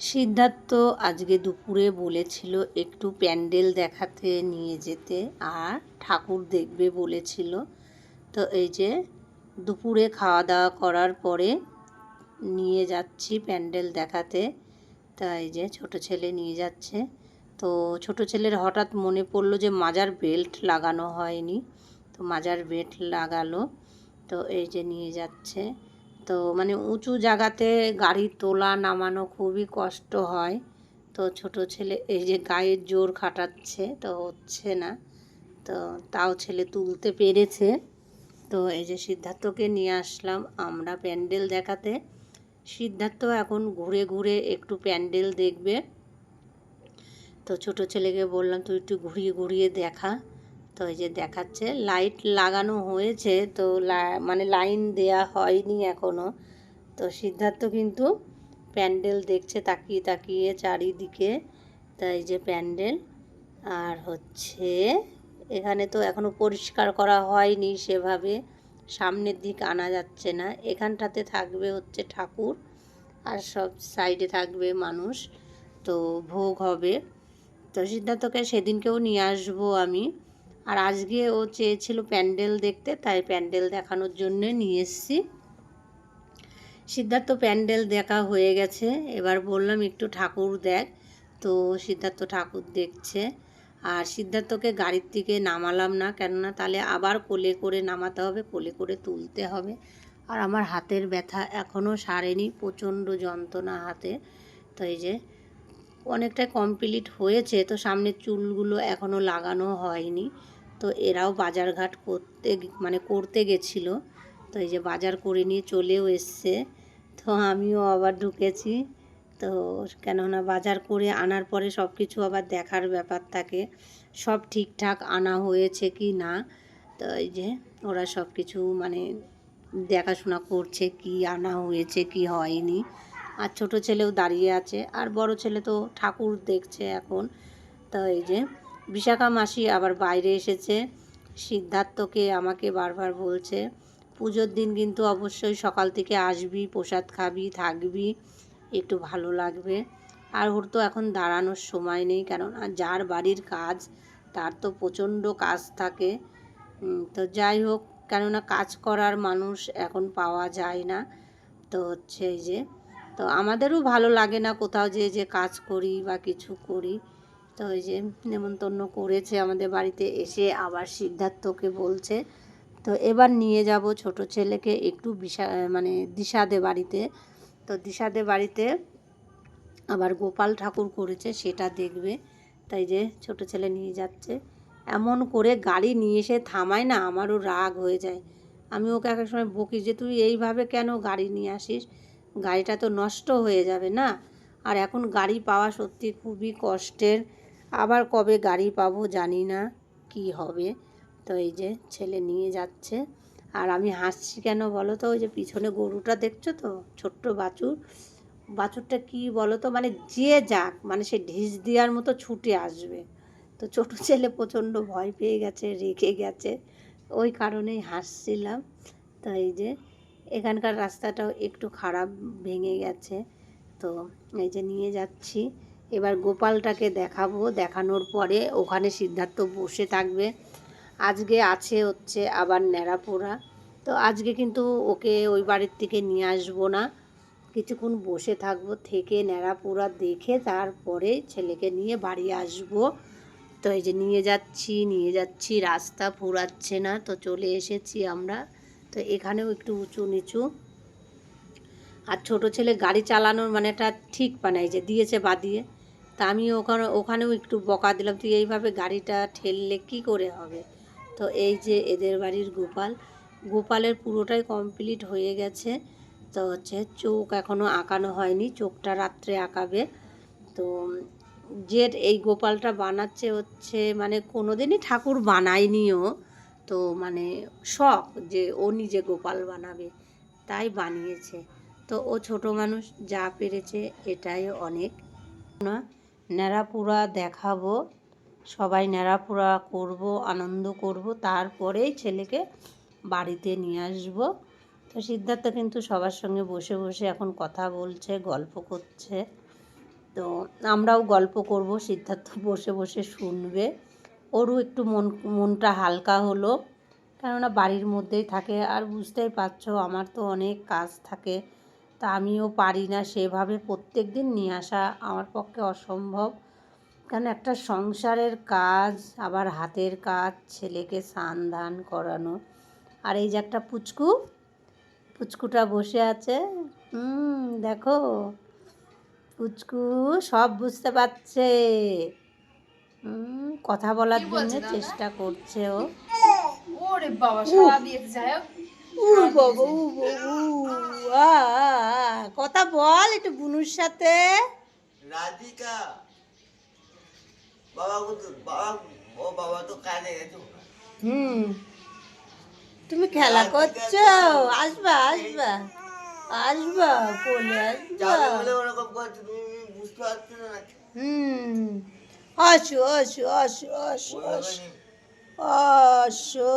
সিদ্ধার্থ আজকে দুপুরে বলেছিল একটু প্যান্ডেল দেখাতে নিয়ে যেতে আর ঠাকুর দেখবে বলেছিল। তো এই যে দুপুরে খাওয়া দাওয়া করার পরে নিয়ে যাচ্ছি প্যান্ডেল দেখাতে। তা এই যে ছোট ছেলে নিয়ে যাচ্ছে। তো ছোট ছেলের হঠাৎ মনে পড়ল যে মাজার বেল্ট লাগানো হয়নি। তো মাজার বেল্ট লাগালো। তো এই যে নিয়ে যাচ্ছে। তো মানে উঁচু জায়গাতে গাড়ি তোলা, নামানো খুবই কষ্ট হয়। তো ছোট ছেলে, এই যে গায়ের জোর খাটাচ্ছে, তো হচ্ছে না। তো তাও ছেলে তুলতে পেরেছে। তো এই যে সিদ্ধার্থকে নিয়ে আসলাম আমরা প্যান্ডেল দেখাতে। সিদ্ধার্থ এখন ঘুরে ঘুরে একটু প্যান্ডেল দেখবে। তো ছোট ছেলেকে বললাম, তুই একটু ঘুরিয়ে ঘুরিয়ে দেখা। তো এই যে দেখাচ্ছে লাইট লাগানো হয়েছে তো মানে লাইন দেয়া হয়নি এখনও তো সিদ্ধার্থ কিন্তু প্যান্ডেল দেখছে তাকিয়ে তাকিয়ে চারিদিকে, তাই যে প্যান্ডেল। আর হচ্ছে এখানে তো এখনও পরিষ্কার করা হয়নি সেভাবে, সামনের দিক আনা যাচ্ছে না। এখানটাতে থাকবে হচ্ছে ঠাকুর, আর সব সাইডে থাকবে মানুষ, তো ভোগ হবে। তো সিদ্ধার্থকে সেদিনকেও নিয়ে আসব আমি। আর আজকে ও চেয়েছিল প্যান্ডেল দেখতে, তাই প্যান্ডেল দেখানোর জন্য নিয়ে এসছি। সিদ্ধার্থ, প্যান্ডেল দেখা হয়ে গেছে। এবার বললাম, একটু ঠাকুর দেখ। তো সিদ্ধার্থ ঠাকুর দেখছে। আর সিদ্ধার্থকে গাড়ির থেকে নামালাম না, কেননা তাহলে আবার কোলে করে নামাতে হবে, কোলে করে তুলতে হবে। আর আমার হাতের ব্যথা এখনও সারেনি, প্রচণ্ড যন্ত্রণা হাতে। তো এই যে অনেকটা কমপ্লিট হয়েছে। তো সামনের চুলগুলো এখনও লাগানো হয়নি। তো এরাও বাজারঘাট করতে মানে করতে গেছিল। তো এই যে বাজার করে নিয়ে চলেও এসছে। তো আমিও আবার ঢুকেছি। তো কেননা বাজার করে আনার পরে সব কিছু আবার দেখার ব্যাপার থাকে। সব ঠিকঠাক আনা হয়েছে কি না? তো এই যে ওরা সব কিছু মানে দেখাশোনা করছে কি আনা হয়েছে কি হয়নি। আর ছোট ছেলেও দাঁড়িয়ে আছে। আর বড় ছেলে তো ঠাকুর দেখছে এখন। তো এই যে বিশাখা মাসি আবার বাইরে এসেছে। সিদ্ধার্থকে আমাকে বারবার বলছে, পুজোর দিন কিন্তু অবশ্যই সকাল থেকে আসবি, প্রসাদ খাবি, থাকবি, একটু ভালো লাগবে। আর ওর তো এখন দাঁড়ানোর সময় নেই, কেননা যার বাড়ির কাজ, তার তো প্রচণ্ড কাজ থাকে। তো যাই হোক, কেননা কাজ করার মানুষ এখন পাওয়া যায় না। তো হচ্ছে এই যে, তো আমাদেরও ভালো লাগে না কোথাও যে যে কাজ করি বা কিছু করি। তো ওই যে নেমন্তন্ন করেছে আমাদের বাড়িতে এসে আবার সিদ্ধার্থকে বলছে। তো এবার নিয়ে যাব ছোট ছেলেকে একটু বিশা মানে দিশাদে বাড়িতে। তো দিশাদে বাড়িতে আবার গোপাল ঠাকুর করেছে, সেটা দেখবে। তাই যে ছোট ছেলে নিয়ে যাচ্ছে। এমন করে গাড়ি নিয়ে এসে থামায় না, আমারও রাগ হয়ে যায়। আমি ওকে এক সময় বকি যে, তুই এইভাবে কেন গাড়ি নিয়ে আসিস? গাড়িটা তো নষ্ট হয়ে যাবে না। আর এখন গাড়ি পাওয়া সত্যি খুবই কষ্টের। আবার কবে গাড়ি পাবো জানি না কি হবে। তো এই যে ছেলে নিয়ে যাচ্ছে। আর আমি হাসছি কেন বলো তো? ওই যে পিছনে গরুটা দেখছ তো? ছোট্ট বাছুর। বাছুরটা কি বলো তো? মানে যে যাক মানে সে ঢিস দেওয়ার মতো ছুটে আসবে। তো ছোট ছেলে প্রচণ্ড ভয় পেয়ে গেছে রেখে গেছে। ওই কারণেই হাসছিলাম। তো এই যে এখানকার রাস্তাটাও একটু খারাপ ভেঙে গেছে। তো এই যে নিয়ে যাচ্ছি। এবার গোপালটাকে দেখাবো, দেখানোর পরে ওখানে সিদ্ধার্থ বসে থাকবে। আজকে আছে হচ্ছে আবার ন্যাড়াপোড়া তো আজকে কিন্তু ওকে ওই বাড়ির থেকে নিয়ে আসব না। কিছুক্ষণ বসে থাকব, থেকে ন্যাড়াপোড়া দেখে তারপরে ছেলেকে নিয়ে বাড়ি আসব। তো এই যে নিয়ে যাচ্ছি নিয়ে যাচ্ছি, রাস্তা ফুরাচ্ছে না, তো চলে এসেছি আমরা। তো এখানেও একটু উঁচু নিচু। আর ছোট ছেলে গাড়ি চালানোর মানে একটা ঠিক বানাই যে দিয়েছে বাদিয়ে। তা আমি ওখানে, ওখানেও একটু বকা দিলাম, তুই এইভাবে গাড়িটা ঠেললে কি করে হবে? তো এই যে এদের বাড়ির গোপাল, গোপালের পুরোটাই কমপ্লিট হয়ে গেছে। তো হচ্ছে চোখ এখনও আঁকানো হয়নি, চোখটা রাত্রে আঁকাবে। তো যে এই গোপালটা বানাচ্ছে হচ্ছে মানে কোনো দিনই ঠাকুর বানায়নিও। তো মানে শখ যে ও নিজে গোপাল বানাবে, তাই বানিয়েছে। তো ও ছোট মানুষ, যা পেরেছে এটাই অনেক। না ন্যাড়াপুরা দেখাবো। সবাই ন্যাড়াপুরা করব, আনন্দ করব। তারপরেই ছেলেকে বাড়িতে নিয়ে আসব। তো সিদ্ধার্থ কিন্তু সবার সঙ্গে বসে বসে এখন কথা বলছে, গল্প করছে। তো আমরাও গল্প করব, সিদ্ধার্থ বসে বসে শুনবে। ওরও একটু মন, মনটা হালকা হলো। কেননা বাড়ির মধ্যেই থাকে। আর বুঝতেই পারছ, আমার তো অনেক কাজ থাকে। তা আমিও পারি না সেভাবে প্রত্যেক দিন নিয়ে আসা আমার পক্ষে অসম্ভব। কারণ একটা সংসারের কাজ আবার হাতের কাজ ছেলেকে স্নান দান করানো। আর এই যে একটা পুচকু পুচকুটা বসে আছে। হুম দেখো পুচকু সব বুঝতে পারছে। হুম কথা বলার জন্য চেষ্টা করছে ও। ওরে বাবা সারা দিয়েছে যাই হোক। উ বাবা বাবা। কথা বল একটু বুনুর সাথে। রাধিকা বাবা বাবা ও বাবা তো হুম তুমি খেলা করছ? আসবা আসবা আসবা কোলে আসবা। হুম আসো আসো আসো আসো আসো। আসো।